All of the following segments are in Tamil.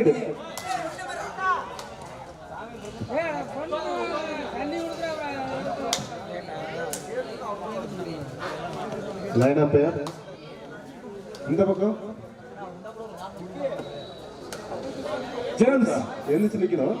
லைன் லைனா பேர் இந்த பக்கம். ஜேம்ஸ் எழுந்திரிச்சு நிக்கணும்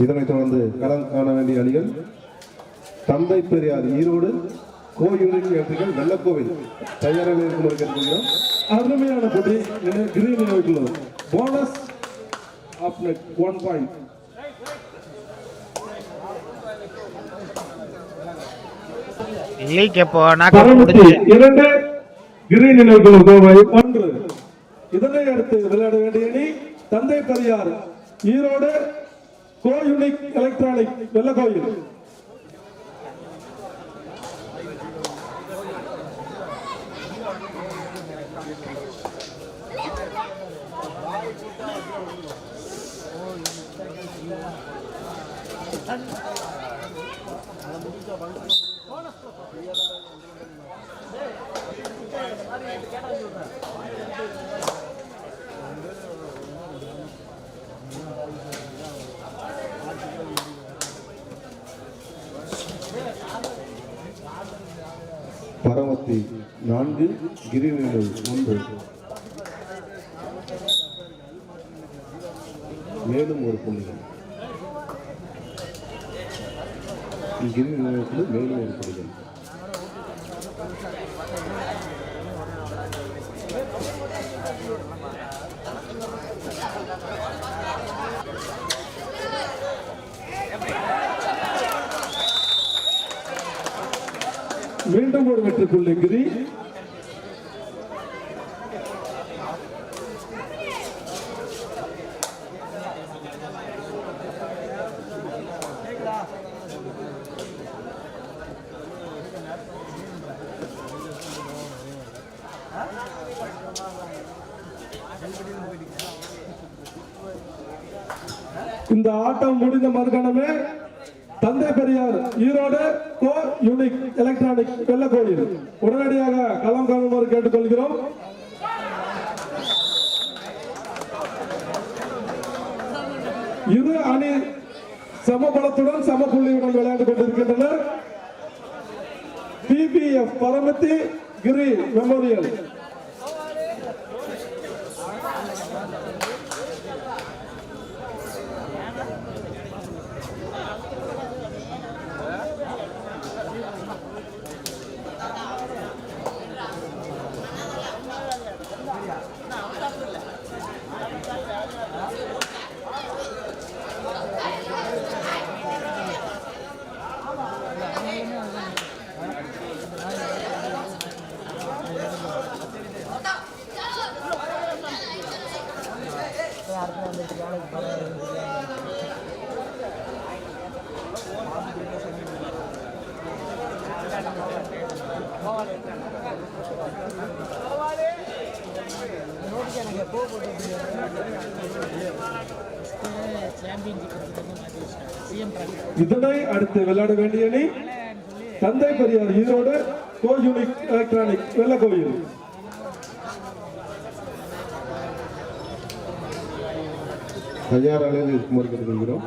இதனைத் தொடர்ந்து களம் காண வேண்டிய அணிகள் தந்தை பெரியார் ஈரோடு கோ யூனிட் ஏற்றிகள் வெள்ளக்கோவில் தயாராக இருக்குமாறு கேட்டுக்கொள்கிறோம் அருமையான போட்டி green நினைவுக்குள்ளது bonus of one point league எப்போ நாக் பரமத்தி முடிஞ்சு இரண்டு கிரீன் நினைவுக்குள்ள கோவை ஒன்று. இதனை அடுத்து விளையாட வேண்டிய அணி தந்தை Periyar Erode go unique electronic Vellakoil Paramathi நான்கு கிரிநிலை ஒன்று மேலும் ஒரு புள்ளிகள் கிரி நிலையத்தில் மேலும் ஒரு புள்ளிகள் Thank you. மீண்டும் ஒரு வெற்றி புள்ளி இந்த ஆட்டம் முடிந்த மறுகணமே தந்தை Periyar Erode core unique electronic Vellakoil உடனடியாக களம் காணுமாறு கேட்டுக்கொள்கிறோம். இரு அணி சமபலத்துடன் சம புள்ளியுடன் விளையாண்டு கொண்டிருக்கின்றனர். பிபிஎஃப் பரமத்தி கிரி மெமோரியல் இதனை அடுத்து விளையாட வேண்டிய தந்தை Periyar Erode go unique electronic Vellakoil. தயார் அலையில் இருக்குமாறு கேட்டுக்கொள்கிறோம்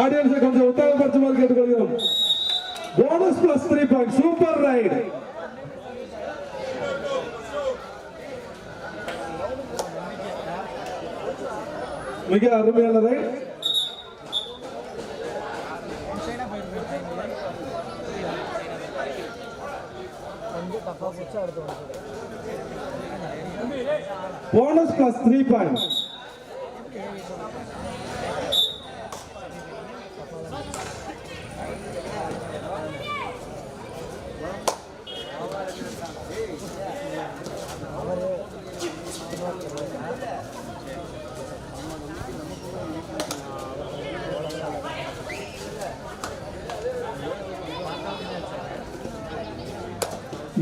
ஆடியன்ஸை கொஞ்சம் உற்சாகப்படுத்துமாறு கேட்டுக்கொள்கிறோம். Bonus plus three point super raid மிக அருமையான ரைட் கொஞ்சம் தப்பாக பிடிச்சா அடுத்து வந்து போனஸ் பிளஸ் த்ரீ பாயிண்ட்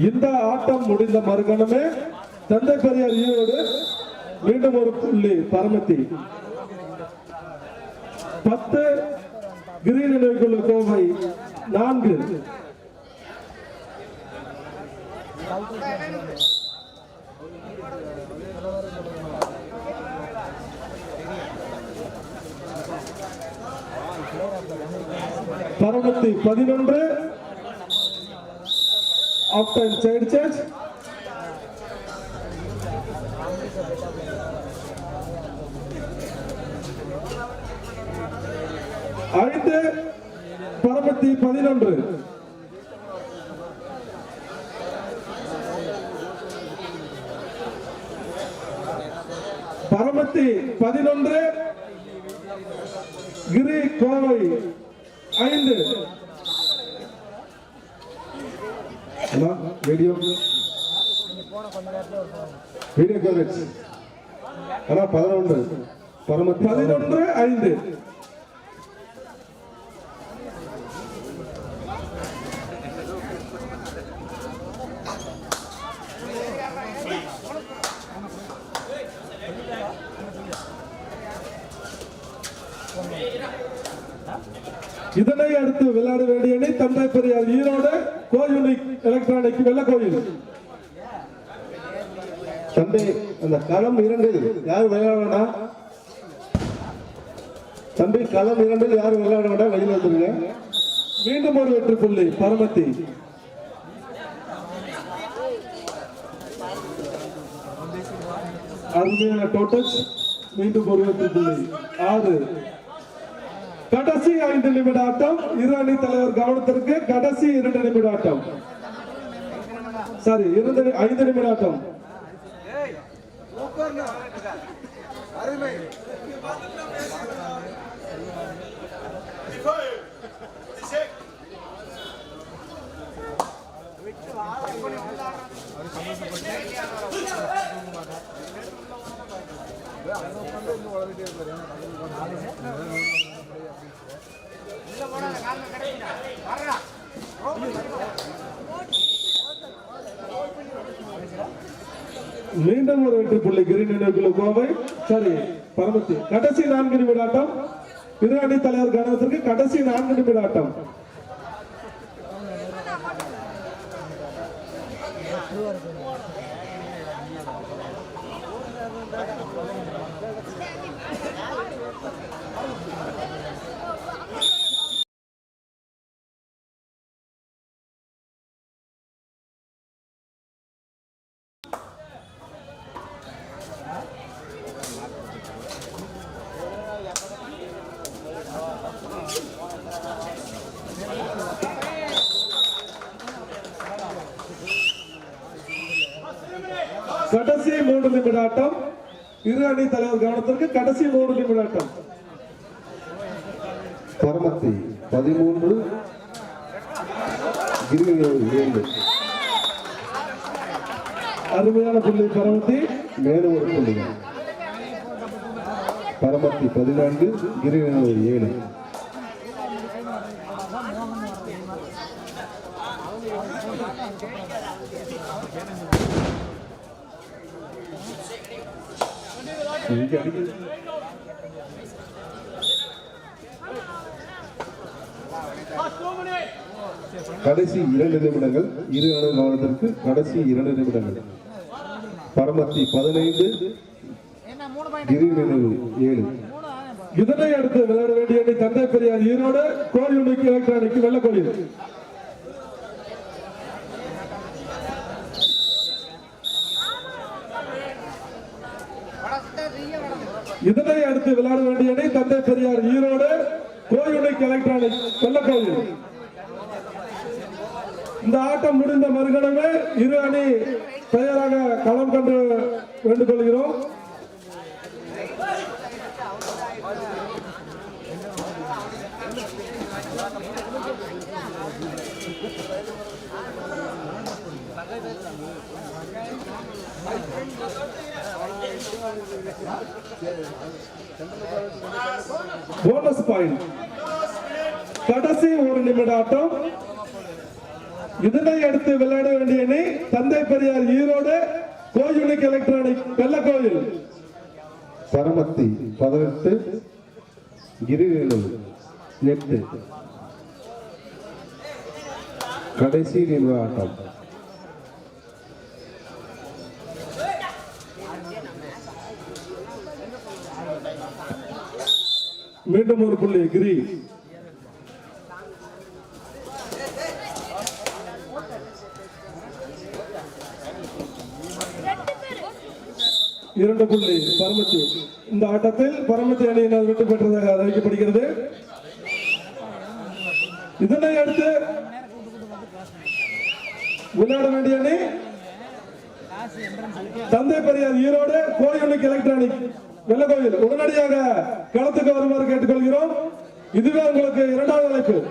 இந்த ஆட்டம் முடிந்த மறுகணமே தந்தை பெரியார் ஈரோடு மீண்டும் ஒரு புள்ளி பரமத்தி. பத்து கிரீன் நினைவுக்குள்ள கோவை நான்கு. பரமத்தி பதினொன்று ஆஃப்டர் சைடு சர்ச் ஐந்து பரமத்தி பதினொன்று. பரமத்தி பதினொன்று. கிரி கோவை ஐந்து. வீடியோ வீடியோ கவரேஜ் ஆனால் பதினொன்று. பரம பதினொன்று ஐந்து. இதனை அடுத்து விளையாட வேண்டிய அணி தந்தை Periyar Erode. Go unique electronic Vellakoil தம்பி அந்த களம் இரண்டில் யார் விளையாட வேண்டாம் தம்பி களம் இரண்டில் யார் விளையாட வேண்டாம் வெளியில் வந்துருங்க. மீண்டும் ஒரு வெற்றி புள்ளி பரமத்தி. அருமையான டோட்டல்ஸ் மீண்டும் ஒரு வெற்றி புள்ளி. ஆறு. கடைசி ஐந்து நிமிட ஆட்டம். இரு அணி தலைவர் கவனத்திற்கு கடைசி இரண்டு நிமிட ஆட்டம். சாரி இரண்டு ஐந்து நிமிட ஆட்டம். மீண்டும் ஒரு வெற்றி புள்ளி கிரீன் நினைவுக்குள்ள கோவை. சரி பரமத்தி கடைசி நான்கு நிமிட ஆட்டம். இரு அணி தலைவர் கவனத்திற்கு கடைசி நான்கு நிமிட ஆட்டம். கடைசி மூன்று நிமிட ஆட்டம் இரு அணி தலைவர் கவனத்திற்கு கடைசி மூன்று நிமிட ஆட்டம் பரமத்தி பதிமூன்று அருமையான புள்ளி பரமத்தி. மேலும் ஒரு புள்ளி. பரமத்தி பதினான்கு கிரிவலம் ஏழு. கடைசி இரண்டு நிமிடங்கள் இரு அணு காலத்திற்கு கடைசி இரண்டு நிமிடங்கள். பரமத்தி பதினைந்து ஏழு. இதனை அடுத்து விளையாட வேண்டிய தந்தை பெரியார் ஈரோடு கோழி எலக்ட்ரானிக் வெள்ளக்கோயில். இதனை அடுத்து விளையாட வேண்டிய அணி தந்தை பெரியார் ஈரோடு கோயிலை எலக்ட்ரானிக் கொல்லக்கோயில். இந்த ஆட்டம் முடிந்த மறுகணமே இரு அணி தயாராக களம் கண்டு வேண்டுகொள்கிறோம். போனஸ் பாயிண்ட் கடைசி ஒரு நிமிட ஆட்டம் இதனை அடுத்து விளையாட வேண்டிய அணி தந்தை பெரியார் ஈரோடு கோயிலுக்கு எலக்ட்ரானிக் வெள்ளக்கோயில். பரமத்தி பதினெட்டு கிரிவேலூர் எட்டு. கடைசி நிமிட ஆட்டம் மீண்டும் ஒரு புள்ளி கிரி. இரண்டு புள்ளி பரமத்தி. இந்த ஆட்டத்தில் பரமத்தி அணியினர் வெற்றி பெற்றதாக அறிவிக்கப்படுகிறது. இதனை அடுத்து விளையாட வேண்டிய அணி தந்தை பெரியார் ஈரோடு கோயிலுக்கு எலக்ட்ரானிக் வெள்ளக்கோயில் உடனடியாக களத்துக்கு வருமாறு கேட்டுக்கொள்கிறோம். இதுவே உங்களுக்கு இரண்டாவது அழைப்பு.